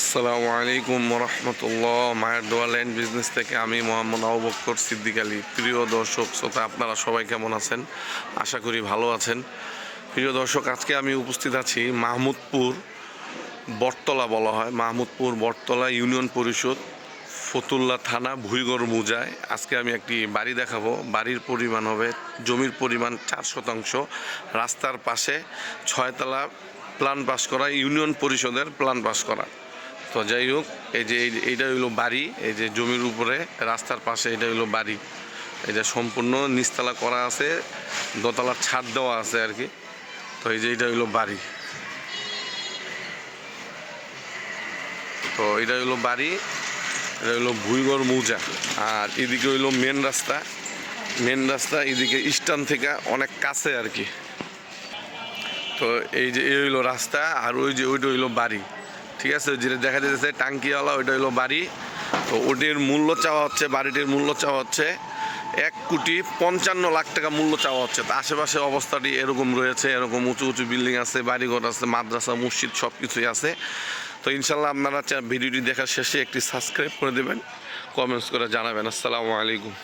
আসসালামু আলাইকুম রহমতুল্লাহ মায়ের দোয়া ল্যান্ড বিজনেস থেকে আমি মোহাম্মদ আবুবক্কর সিদ্দিক আলী। প্রিয় দর্শক, শ্রোতা, আপনারা সবাই কেমন আছেন? আশা করি ভালো আছেন। প্রিয় দর্শক, আজকে আমি উপস্থিত আছি মাহমুদপুর বটতলা বলা হয়। মাহমুদপুর বটতলা ইউনিয়ন পরিষদ, ফতুল্লা থানা, ভুইগড় মুজায়। আজকে আমি একটি বাড়ি দেখাবো। বাড়ির পরিমাণ হবে, জমির পরিমাণ চার শতাংশ। রাস্তার পাশে ছয়তলা প্ল্যান পাস করা, ইউনিয়ন পরিষদের প্ল্যান পাস করা। তো যাই হোক, এই যে এই- এইটা হইল বাড়ি, এই যে জমির উপরে, রাস্তার পাশে এটা হইল বাড়ি। এটা সম্পূর্ণ নিচতলা করা আছে, দোতলার ছাদ দেওয়া আছে আর কি। তো এই যে এইটা হইল বাড়ি। তো এটা হইল বাড়ি, এটা হইল ভুইগড় মৌজা। আর এদিকে হইল মেন রাস্তা। মেন রাস্তা এদিকে স্টান থেকে অনেক কাছে আর কি। তো এই যে এই হইল রাস্তা, আর ওই যে ওইটা হইল বাড়ি। ঠিক আছে, যেটা দেখা যাচ্ছে টাঙ্কিওয়ালা, ওইটা হলো বাড়ি। তো ওটির মূল্য চাওয়া হচ্ছে, বাড়িটির মূল্য চাওয়া হচ্ছে এক কোটি পঞ্চান্ন লাখ টাকা মূল্য চাওয়া হচ্ছে। তো আশেপাশে অবস্থাটি এরকম রয়েছে, এরকম উঁচু উঁচু বিল্ডিং আছে, বাড়িঘর আছে, মাদ্রাসা, মসজিদ সব কিছুই আছে। তো ইনশাল্লাহ আপনারা ভিডিওটি দেখার শেষে একটি সাবস্ক্রাইব করে দেবেন, কমেন্টস করে জানাবেন। আসসালামু আলাইকুম।